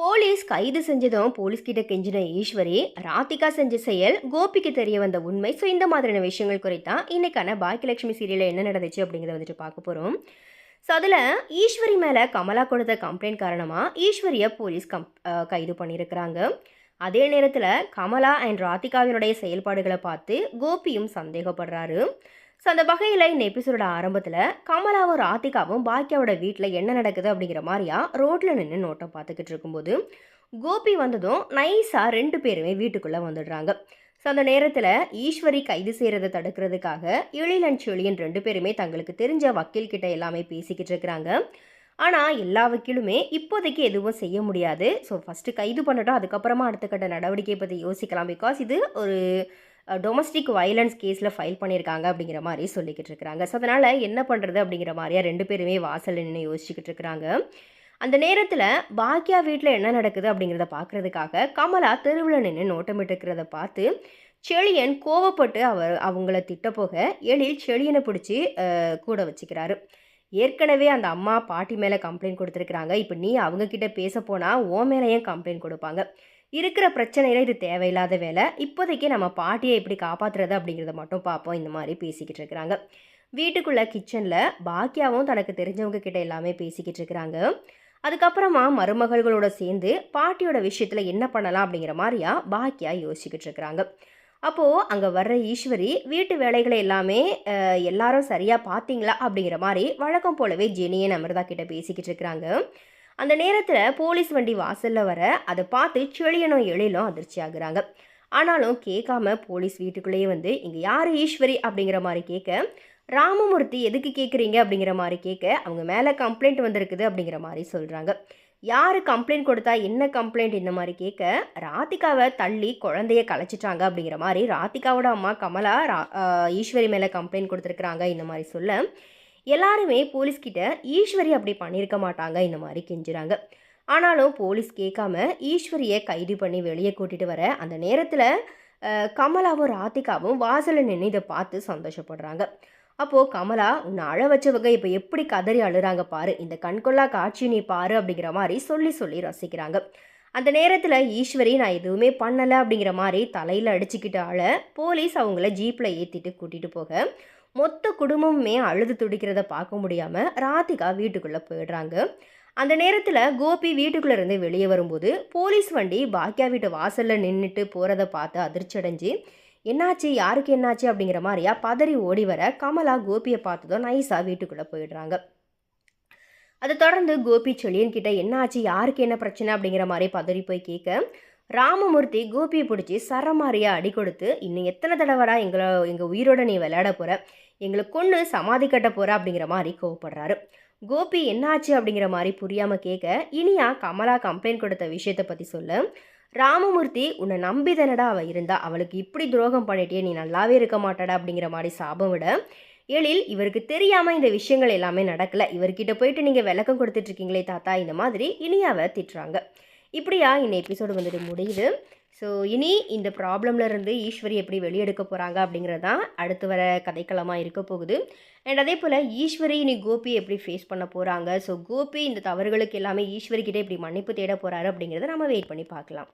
Police கைது செஞ்சதும் police கிட்ட கெஞ்சின ஈஸ்வரி ராதிகா செஞ்ச செயல் கோபிக்கு தெரிய வந்த உண்மை. ஸோ இந்த மாதிரியான விஷயங்கள் குறித்தா இன்னைக்கான பாக்கியலட்சுமி சீரியலில் என்ன நடந்துச்சு அப்படிங்கிறத வந்துட்டு பார்க்க போகிறோம் ஸோ அதில் ஈஸ்வரி மேலே கமலா கொடுத்த கம்ப்ளைண்ட் காரணமாக ஈஸ்வரியை போலீஸ் கம் கைது பண்ணியிருக்கிறாங்க. அதே நேரத்தில் கமலா அண்ட் ராதிகாவினுடைய செயல்பாடுகளை பார்த்து கோபியும் சந்தேகப்படுறாரு. ஸோ அந்த வகையில் இந்த எபிசோட ஆரம்பத்தில் கமலாவும் ராதிகாவும் பாக்கியாவோட வீட்டில் என்ன நடக்குது அப்படிங்கிற மாதிரியா ரோட்டில் நின்று நோட்டம் பார்த்துக்கிட்டு இருக்கும்போது கோபி வந்ததும் நைஸாக ரெண்டு பேருமே வீட்டுக்குள்ளே வந்துடுறாங்க. ஸோ அந்த நேரத்தில் ஈஸ்வரி கைது செய்கிறத தடுக்கிறதுக்காக எழிலன் செழியன் ரெண்டு பேருமே தங்களுக்கு தெரிஞ்ச வக்கீல் கிட்ட எல்லாமே பேசிக்கிட்டு இருக்கிறாங்க. ஆனால் எல்லா வக்கீலுமே இப்போதைக்கு எதுவும் செய்ய முடியாது. ஸோ ஃபஸ்ட்டு கைது பண்ணட்டும் அதுக்கப்புறமா அடுத்த கட்ட நடவடிக்கை பற்றி யோசிக்கலாம். பிகாஸ் இது ஒரு டொமஸ்டிக் வயலன்ஸ் கேஸில் ஃபைல் பண்ணியிருக்காங்க அப்படிங்கிற மாதிரி சொல்லிக்கிட்டு இருக்கிறாங்க. ஸோ அதனால் என்ன பண்ணுறது அப்படிங்கிற மாதிரியா ரெண்டு பேருமே வாசல் நின்று யோசிச்சுக்கிட்டு இருக்கிறாங்க. அந்த நேரத்தில் பாக்கியா வீட்டில் என்ன நடக்குது அப்படிங்கிறத பார்க்குறதுக்காக கமலா தெருவில் நின்று நோட்டமிட்டு இருக்கிறத பார்த்து செழியன் கோவப்பட்டு அவர் அவங்கள திட்டப்போக போக எழில் செழியனை பிடிச்சி கூட வச்சுக்கிறாரு. ஏற்கனவே அந்த அம்மா பாட்டி மேலே கம்ப்ளைண்ட் கொடுத்துருக்குறாங்க. இப்போ நீ அவங்கக்கிட்ட பேச போனால் ஓ மேலேயும் கம்ப்ளைண்ட் கொடுப்பாங்க? இருக்கிற பிரச்சனையில் இது தேவையில்லாத வேலை. இப்போதைக்கு நம்ம பாட்டியை எப்படி காப்பாற்றுறது அப்படிங்கிறத மட்டும் பார்ப்போம். இந்த மாதிரி பேசிக்கிட்டு இருக்கிறாங்க. வீட்டுக்குள்ளே கிச்சனில் பாக்கியாவும் தனக்கு தெரிஞ்சவங்க கிட்ட எல்லாமே பேசிக்கிட்டு இருக்கிறாங்க. அதுக்கப்புறமா மருமகள்களோட சேர்ந்து பாட்டியோட விஷயத்தில் என்ன பண்ணலாம் அப்படிங்கிற மாதிரியா பாக்கியா யோசிச்சுக்கிட்டு இருக்கிறாங்க. அப்போது அங்கே வர்ற ஈஸ்வரி வீட்டு வேலைகளை எல்லாமே எல்லாரும் சரியாக பார்த்தீங்களா அப்படிங்கிற மாதிரி வழக்கம் போலவே ஜெனியன் அமிர்தா கிட்ட பேசிக்கிட்டு இருக்கிறாங்க. அந்த நேரத்தில் போலீஸ் வண்டி வாசலில் வர அதை பார்த்து செழியனும் எழிலும் அதிர்ச்சி ஆகுறாங்க ஆனாலும் கேட்காம போலீஸ் வீட்டுக்குள்ளேயே வந்து இங்கே யார் ஈஸ்வரி? அப்படிங்கிற மாதிரி கேட்க ராமமூர்த்தி எதுக்கு கேட்குறீங்க அப்படிங்கிற மாதிரி கேட்க அவங்க மேலே கம்ப்ளைண்ட் வந்திருக்குது அப்படிங்கிற மாதிரி சொல்கிறாங்க யார் கம்ப்ளைண்ட் கொடுத்தா என்ன கம்ப்ளைண்ட் இந்த மாதிரி கேட்க ராதிகாவை தள்ளி குழந்தைய கலைச்சிட்டாங்க அப்படிங்கிற மாதிரி ராதிகாவோட அம்மா கமலா ரா ஈஸ்வரி மேலே கம்ப்ளைண்ட் கொடுத்துருக்குறாங்க இந்த மாதிரி சொல்ல எல்லாருமே போலீஸ்கிட்ட ஈஸ்வரி அப்படி பண்ணியிருக்க மாட்டாங்க இந்த மாதிரி கெஞ்சுறாங்க. ஆனாலும் போலீஸ் கேட்காம ஈஸ்வரியை கைது பண்ணி வெளியே கூட்டிகிட்டு வர அந்த நேரத்தில் கமலாவும் ராதிகாவும் வாசலில் நின்று இதை பார்த்து சந்தோஷப்படுறாங்க. அப்போது கமலா உன்னை அழ வச்சவங்க இப்போ எப்படி கதறி அழுறாங்க பாரு இந்த கண்கொள்ளா காட்சி நீ பாரு அப்படிங்கிற மாதிரி சொல்லி சொல்லி ரசிக்கிறாங்க. அந்த நேரத்தில் ஈஸ்வரி நான் எதுவுமே பண்ணலை அப்படிங்கிற மாதிரி தலையில் அடிச்சுக்கிட்டு ஆள போலீஸ் அவங்கள ஜீப்பில் ஏற்றிட்டு கூட்டிகிட்டு போக மொத்த குடும்பமுமே அழுது துடிக்கிறத பார்க்க முடியாமல் ராதிகா வீட்டுக்குள்ளே போயிடுறாங்க. அந்த நேரத்தில் கோபி வீட்டுக்குள்ளே இருந்து வெளியே வரும்போது போலீஸ் வண்டி பாக்கியா வீட்டு வாசலில் நின்றுட்டு போகிறத பார்த்து அதிர்ச்சி அடைஞ்சு என்னாச்சு? யாருக்கு என்னாச்சு? அப்படிங்கிற மாதிரியா பதறி ஓடி வர கமலா கோபியை பார்த்ததும் நைஸாக வீட்டுக்குள்ளே போயிடுறாங்க. அதை தொடர்ந்து கோபி செழியன்கிட்ட என்னாச்சு? யாருக்கு என்ன பிரச்சனை? அப்படிங்கிற மாதிரி பதறி போய் கேட்க ராமமூர்த்தி கோபியை பிடிச்சி சரமாரியாக அடி கொடுத்து இன்னும் எத்தனை தடவைடா எங்களை எங்கள் உயிரோட நீ விளையாட போகிற எங்களை கொன்று சமாதி கட்ட போகிற அப்படிங்கிற மாதிரி கோவப்படுறாரு. கோபி என்னாச்சு? அப்படிங்கிற மாதிரி புரியாமல் கேட்க இனியா கமலா கம்ப்ளைண்ட் கொடுத்த விஷயத்தை பற்றி சொல்ல. ராமமூர்த்தி உன்னை நம்பி தானடா அவள் இருந்தா? அவளுக்கு இப்படி துரோகம் பண்ணிட்டே நீ நல்லாவே இருக்க மாட்டாடா? அப்படிங்கிற மாதிரி சாபம் விட எழில் இவருக்கு தெரியாமல் இந்த விஷயங்கள் எல்லாமே நடக்கலை. இவர்கிட்ட போயிட்டு நீங்கள் விளக்கம் கொடுத்துட்ருக்கீங்களே தாத்தா. இந்த மாதிரி இனியாவை திட்டுறாங்க. இப்படியா இந்த எபிசோடு வந்துட்டு முடியுது. ஸோ இனி இந்த ப்ராப்ளம்ல இருந்து ஈஸ்வரி எப்படி வெளியெடுக்க போகிறாங்க அப்படிங்கிறது தான் அடுத்து வர கதைக்களமாக இருக்க போகுது. அண்ட் அதே போல் ஈஸ்வரி இனி கோபி எப்படி ஃபேஸ் பண்ண போகிறாங்க ஸோ கோபி இந்த தவறுகளுக்கு எல்லாமே ஈஸ்வரி இப்படி மன்னிப்பு தேட போகிறாரு அப்படிங்கிறத நம்ம வெயிட் பண்ணி பார்க்கலாம்.